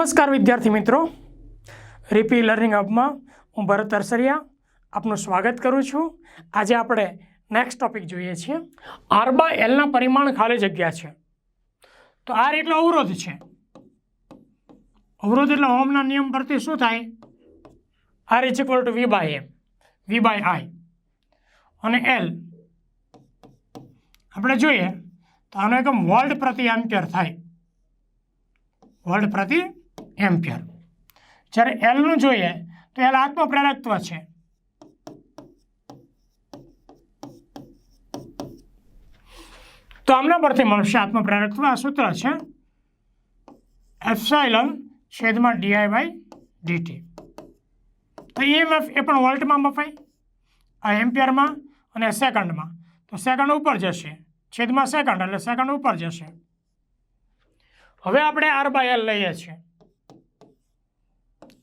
નમસ્કાર વિદ્યાર્થી મિત્રો. રીપી લર્નિંગ હબમાં હું ભરત અરસરિયા આપનું સ્વાગત કરું છું. આજે આપણે નેક્સ્ટ ટોપિક જોઈએ છીએ. આર બાય એલના પરિમાણ ખાલી જગ્યા છે. તો આર એટલે અવરોધ છે. અવરોધ એટલે હોમના નિયમ પરથી શું થાય? R is equal to V by M V by I અને એલ આપણે જોઈએ તો આનો એકમ વોલ્ટ પ્રતિ એમ્પિયર થાય. વોલ્ટ પ્રતિ એમ્પિયર. જ્યારે એલનું જોઈએ, તો એલ આત્મપ્રેરકત્વ છે. તો આમના પરથી મળશે આત્મપ્રેરકત્વ આ સૂત્ર છે. એફસાઇલન છેદમાં d I by d T તો ઈએમએફ એ પણ વોલ્ટમાં મપાય, આ એમ્પિયરમાં અને સેકન્ડમાં. તો સેકન્ડ ઉપર જશે, છેદમાં સેકન્ડ, એટલે સેકન્ડ ઉપર જશે. હવે આપણે આર બાય એલ લઈએ છીએ.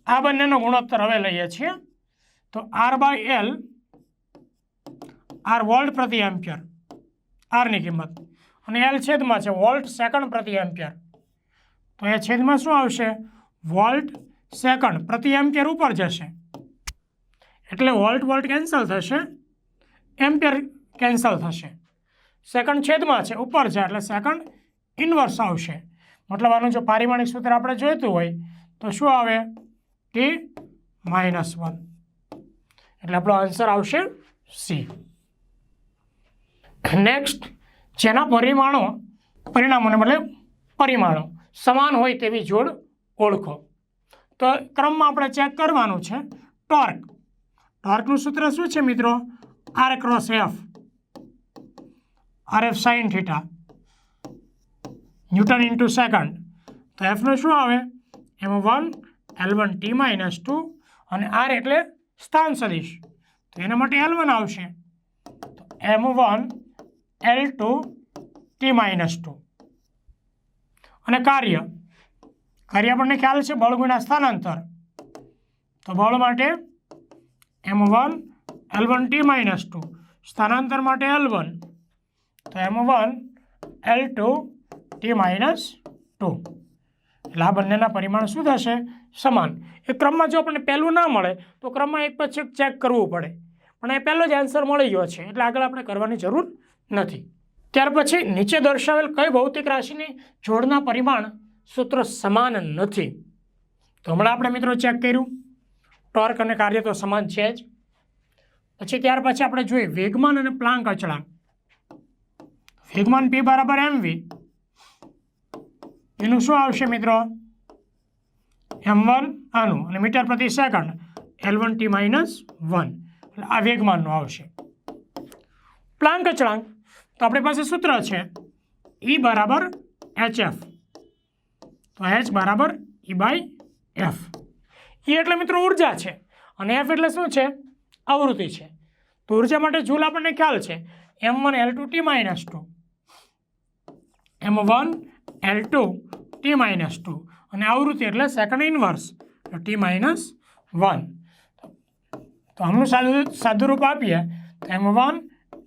આ બંનેનો ગુણોત્તર હવે લઈએ છીએ. તો R by L R volt પ્રતિ એમ્પિયર આરની કિંમત. અને એલ છેદમાં છે વોલ્ટ સેકન્ડ પ્રતિ એમ્પિયર તો એ છેદમાં શું આવશે? વોલ્ટ સેકન્ડ પ્રતિ એમ્પિયર ઉપર જશે. એટલે વોલ્ટ વોલ્ટ કેન્સલ થશે. એમ્પિયર કેન્સલ થશે. સેકન્ડ છેદમાં છે, ઉપર છે, એટલે સેકન્ડ ઇન્વર્સ આવશે. મતલબ આનું જો પારિમાણિક સૂત્ર આપણે જોઈતું હોય, તો શું આવે? ટી માઇનસ વન એટલે આપણો આન્સર આવશે સી નેક્સ્ટ જેના પરિમાણો, પરિણામોને મતલબ પરિમાણો સમાન હોય તેવી જોડ ઓળખો. તો ક્રમમાં આપણે ચેક કરવાનું છે ટોર્ક ટોર્કનું સૂત્ર શું છે મિત્રો? R cross F R F sine theta newton into second તો એફનું શું આવે? એમાં one L one T minus two અને આર એટલે સ્થાન સદીશ. તો એના માટે એલ વન આવશે. તો M one L two T minus two અને કાર્ય. કાર્ય આપણને ખ્યાલ છે બળ ગુણ્યા સ્થાનાંતર. તો બળ માટે M one L one T minus two સ્થાનાંતર માટે એલ વન તો M one L two T minus two એટલે આ બંનેના પરિમાણ શું થશે? સમાન. એ ક્રમમાં જો આપણને પહેલું ના મળે, તો ક્રમમાં એક પછી એક ચેક કરવું પડે. પણ એ પહેલો જ આન્સર મળી ગયો છે. એટલે આગળ આપણે કરવાની જરૂર નથી. ત્યાર પછી નીચે દર્શાવેલ કઈ ભૌતિક રાશિની જોડના પરિમાણ સૂત્ર સમાન નથી. તો હમણાં આપણે મિત્રો ચેક કર્યું. ટોર્ક અને કાર્ય તો સમાન છે જ. પછી ત્યાર પછી આપણે જોઈએ વેગમાન અને પ્લાંક અચળાંક. વેગમાન પી બરાબર એમ વી એનું શું આવશે મિત્રો? એમ વન આનું અને મીટર પ્રતિ second L one T minus one. એટલે આ વેગમાનનું આવશે. પ્લાંક અચળાંક, તો આપણી પાસે સૂત્ર છે ઈ બરાબર એચ એફ તો એચ બરાબર ઈ બાય એફ ઈ એટલે મિત્રો ઊર્જા છે. અને એફ એટલે શું છે? આવૃત્તિ છે. તો ઊર્જા માટે જૂલ આપણને ખ્યાલ છે. M one L two T minus two M one L two T minus two અને આવૃત્તિ એટલે second inverse T minus one તો આમનું સાદું સાદું રૂપ આપીએ, તો એમ વન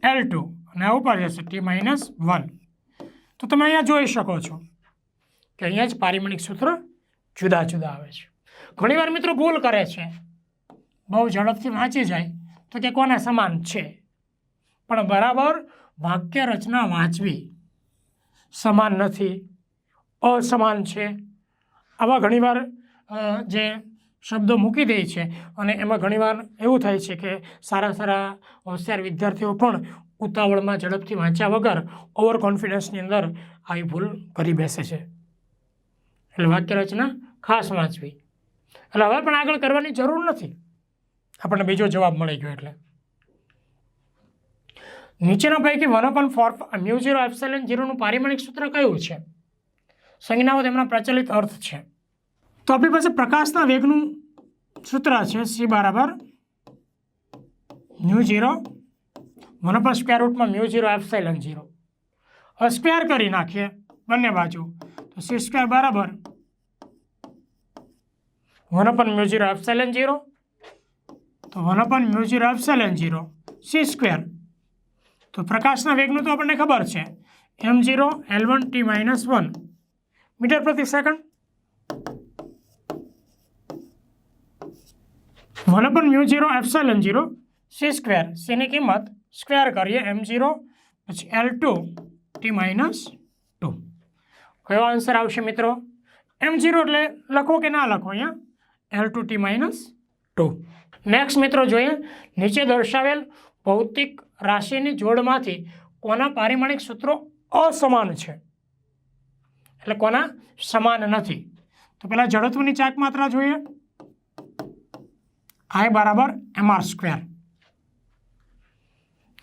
એલ ટુ અને આ ઉપર જશે ટી માઇનસ વન તો તમે અહીંયા જોઈ શકો છો કે અહીંયા જ પારિમાણિક સૂત્ર જુદા જુદા આવે છે. ઘણીવાર મિત્રો ભૂલ કરે છે. બહુ ઝડપથી વાંચી જાય તો કે કોના સમાન છે? પણ બરાબર વાક્ય રચના વાંચવી સમાન નથી. અસમાન છે. આવા ઘણીવાર જે શબ્દો મૂકી દે છે અને એમાં ઘણીવાર એવું થાય છે કે સારા સારા હોશિયાર વિદ્યાર્થીઓ પણ ઉતાવળમાં ઝડપથી વાંચ્યા વગર ઓવર કોન્ફિડન્સની અંદર આવી ભૂલ કરી બેસે છે. એટલે વાક્ય રચના ખાસ વાંચવી. એટલે હવે પણ આગળ કરવાની જરૂર નથી. આપણને બીજો જવાબ મળી ગયો એટલે. નીચેના પૈકી one upon four mu zero epsilon ઝીરોનું પારિમાણિક સૂત્ર કયું છે? સંજ્ઞાઓ તેમના પ્રચલિત અર્થ છે. તો આપણી પાસે પ્રકાશના વેગનું સૂત્ર છે સી બરાબર mu zero one upon square રૂટમાં mu zero epsilon zero. Square કરી નાખીએ બંને બાજુ. તો સી સ્ક્વેર બરાબર one upon mu zero epsilon zero. તો one upon mu zero epsilon zero. C square. તો પ્રકાશના વેગનું તો આપણને ખબર છે. M zero L one T minus one. Metre પ્રતિ second? One upon mu zero epsilon zero C square સીની કિંમત સ્ક્વેર કરીએ એમ જીરો, પછી L two T minus two. કયો આન્સર આવશે મિત્રો? એમ જીરો એટલે લખો કે ના લખો અહીંયા? L two T minus two. Next મિત્રો જોઈએ, નીચે દર્શાવેલ ભૌતિક રાશિની જોડમાંથી કોના પારિમાણિક સૂત્રો અસમાન છે? એટલે કોના? સમાન નથી. તો પહેલાં જડત્વની ચાક માત્રા જોઈએ. આઈ બરાબર એમ આર સ્ક્વેર.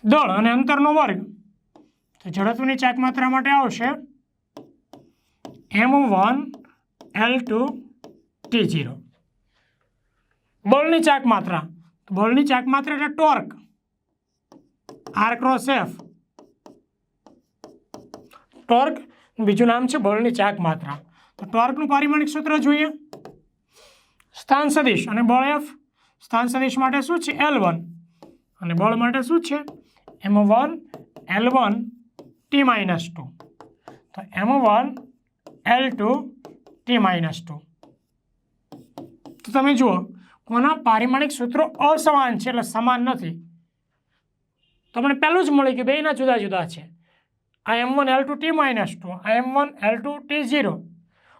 દળ અને અંતરનો વર્ગ. તો જડત્વની ચાક માત્રા માટે આવશે M one L two T zero બળની ચાક માત્રા. તો બળની ચાક માત્રા એટલે torque. R cross F. Torque બીજું નામ છે બળની ચાક માત્રા. તો ટોર્કનું પારિમાણિક સૂત્ર જોઈએ. સ્થાન સદિશ અને બળ એફ સ્થાન સદિશ માટે શું છે? એલ વન અને બળ માટે શું છે? M one L one T minus two તો M one L two T minus two તો તમે જુઓ, કોના પારિમાણિક સૂત્રો અસમાન છે? એટલે સમાન નથી. તમને પહેલું જ મળે કે બેના જુદા જુદા છે. આ M one L two T minus two આ M one L two T zero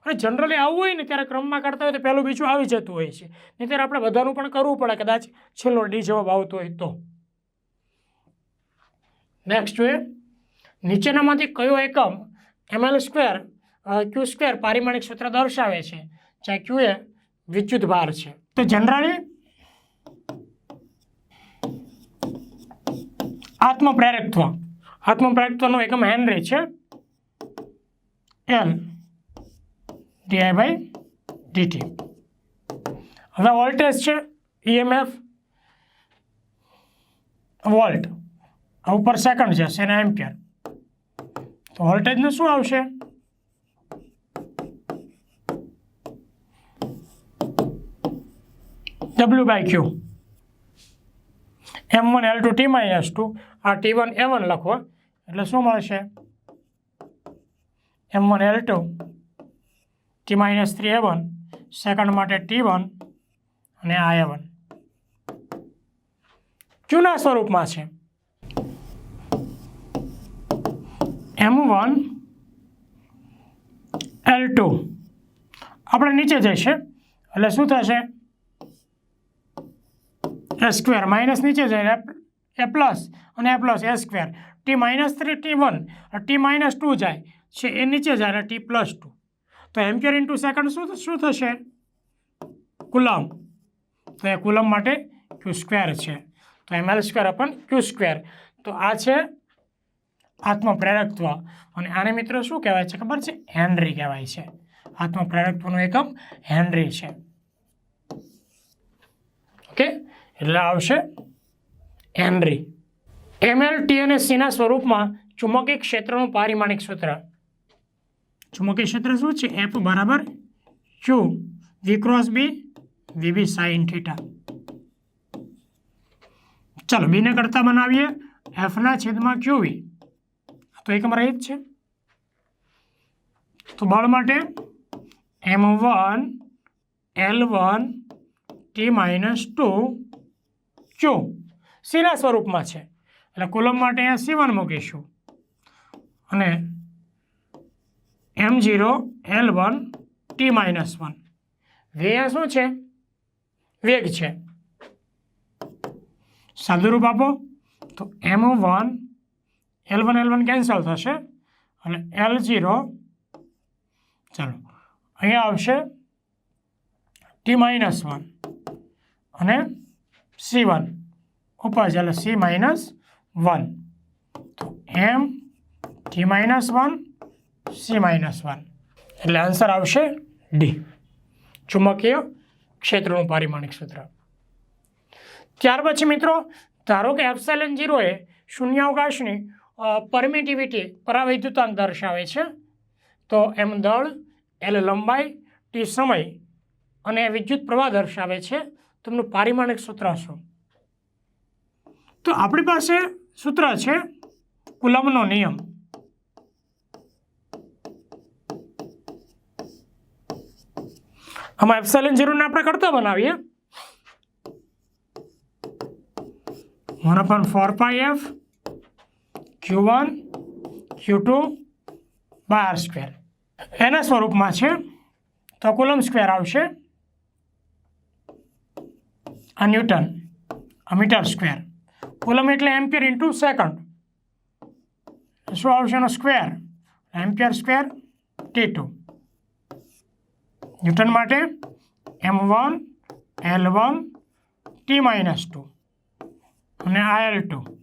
અને જનરલી આવું હોય ને, ત્યારે ક્રમમાં કરતા હોય તો પહેલું બીજું આવી જતું હોય છે. નહીં ત્યારે આપણે બધાનું પણ કરવું પડે, કદાચ છેલ્લો ડી જવાબ આવતો હોય તો. નેક્સ્ટ જોઈએ. નીચેનામાંથી કયો એકમ એમએલ સ્ક્વેર ક્યુ સ્ક્વેર પારિમાણિક સૂત્ર દર્શાવે છે? જ્યાં ક્યુ એ વિદ્યુત ભાર છે. તો જનરલી આત્મપ્રેરકત્વ આત્મપ્રેરકત્વનો એકમ હેનરી છે. L d I by d T હવે વોલ્ટેજ છે ઈએમએફ વોલ્ટ. આ ઉપર સેકન્ડ છે એના એમ્પિયર. તો વોલ્ટેજનું શું આવશે? W by Q M one L two T minus two આ ટી વન એ વન લખો. એટલે શું મળશે? M one L two T minus three A one second માટે ટી વન અને આ એ વન જૂના સ્વરૂપમાં છે? એમ વન એલ ટુ આપણે નીચે જઈશે. એટલે શું થશે? એ સ્ક્વેર માઇનસ નીચે જાય એ પ્લસ અને A plus A square T minus three, T one. T minus two જાય. છે એ નીચે જાય અને ટી પ્લસ ટુ. તો એમ્પિયર ઇન્ટુ સેકન્ડ શું શું થશે? કુલમ તો એ કુલમ માટે ક્યુ સ્ક્વેર છે. તો M L square upon Q square. તો આ છે આત્મપ્રેરકત્વ. અને આને મિત્રો શું કહેવાય છે? ખબર છે? હેનરી કહેવાય છે. આત્મપ્રેરકત્વનો એકમ હેનરી છે. ઓકે? એટલે આવશે હેનરી. એમએલ ટી અને સીના સ્વરૂપમાં ચુંબકીય ક્ષેત્રનું પારિમાણિક સૂત્ર. ચુંબકીય ક્ષેત્ર શું છે? એફ બરાબર Q V cross B VB sine theta ચાલો બીને કરતા બનાવીએ. એફના છેદમાં ક્યુ વી તો એકમ જ છે. તો બળ માટે M one L one T minus two Q સીના સ્વરૂપમાં છે. એટલે કુલમ માટે અહીંયા સી વન મૂકીશું. અને M zero L one T minus one way શું છે? વેગ છે. સાદુરૂપ આપો. તો M one L one L one cancel થશે. અને એલ ઝીરો ચાલો. અહીંયા આવશે ટી માઇનસ વન અને સી વન ઉપર એટલે સી માઇનસ વન. તો M, T minus one, C minus one. એટલે આન્સર આવશે ડી. ચુંબકીય ક્ષેત્રનું પારિમાણિક સૂત્ર ત્યાર પછી મિત્રો, ધારો કે એપ્સાઇલન જીરો એ શૂન્યાવકાશની પરમિટિવિટી પરાવૈદ્યુતાંક દર્શાવે છે, તો એમ દળ, એલ લંબાઈ, ટી સમય અને વિદ્યુત પ્રવાહ દર્શાવે છે. તેમનું પારિમાણિક સૂત્ર શું? તો આપણી પાસે સૂત્ર છે કુલમનો નિયમ. આમાં એપ્સાઇલન જરૂરને આપણે કરતા બનાવીએ. One upon four pi F Q one Q two by R square. એના સ્વરૂપમાં છે તો કુલમ સ્ક્વેર આવશે આ ન્યૂટન, આ મીટર સ્ક્વેર. કુલમ એટલે એમ્પિયર ઇન્ટુ સેકન્ડ. શું આવશે એનો square? Ampere square T two. Newton માટે M one, L one, T minus two. અને આ એલ ટુ.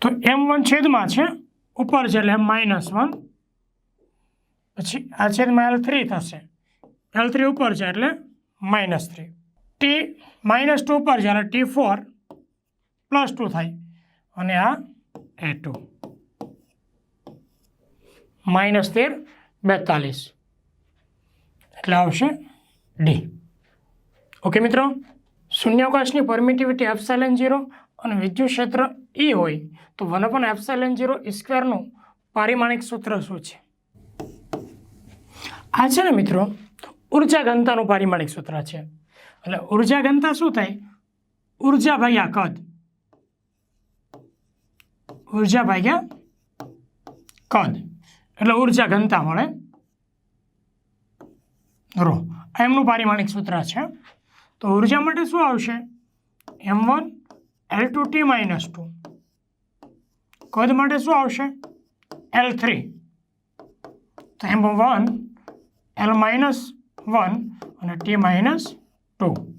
તો એમ વન છેદમાં છે, ઉપર છે એટલે એમ માઇનસ વન. પછી આ છેદમાં એલ થ્રી થશે. એલ થ્રી ઉપર છે એટલે minus three. T minus two પર જ્યારે ટી ફોર પ્લસ ટુ થાય અને આ એ ટુ. માઇનસ તેર બેતાલીસ. એટલે આવશે ડી. ઓકે મિત્રો, શૂન્યાવકાશની પરમિટિવિટી એફસાઇલન ઝીરો અને વિદ્યુત ક્ષેત્ર ઈ હોય તો વન અપન એફસાઇલન જીરો સ્ક્વેરનું પારિમાણિક સૂત્ર શું છે? આ છે ને મિત્રો ઊર્જા ઘનતાનું પારિમાણિક સૂત્ર છે. એટલે ઊર્જા ઘનતા શું થાય? ઊર્જા ભાગ્યા કદ. ઊર્જા ભાગ્યા કદ. એટલે ઊર્જા ઘનતા મળે રો. એમનું પારિમાણિક સૂત્ર છે. તો ઊર્જા માટે શું આવશે? M one L two T minus two. કદ માટે શું આવશે? L three. તો M one L minus one અને ટી માઇનસ ટુ.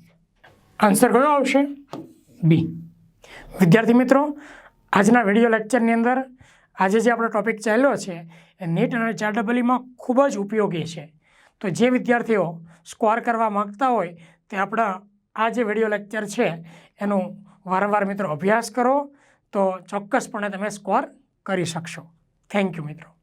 આન્સર કયો આવશે? બી. વિદ્યાર્થી મિત્રો, આજના વીડિયો લેક્ચરની અંદર આજે જે આપણો ટોપિક ચાલ્યો છે, એ નીટ અને ચારડબલીમાં ખૂબ જ ઉપયોગી છે. તો જે વિદ્યાર્થીઓ સ્કોર કરવા માગતા હોય, તે આપણા આ જે વીડિયો લેક્ચર છે, એનું વારંવાર મિત્રો અભ્યાસ કરો, તો ચોક્કસપણે તમે સ્કોર કરી શકશો. થેન્ક યુ મિત્રો.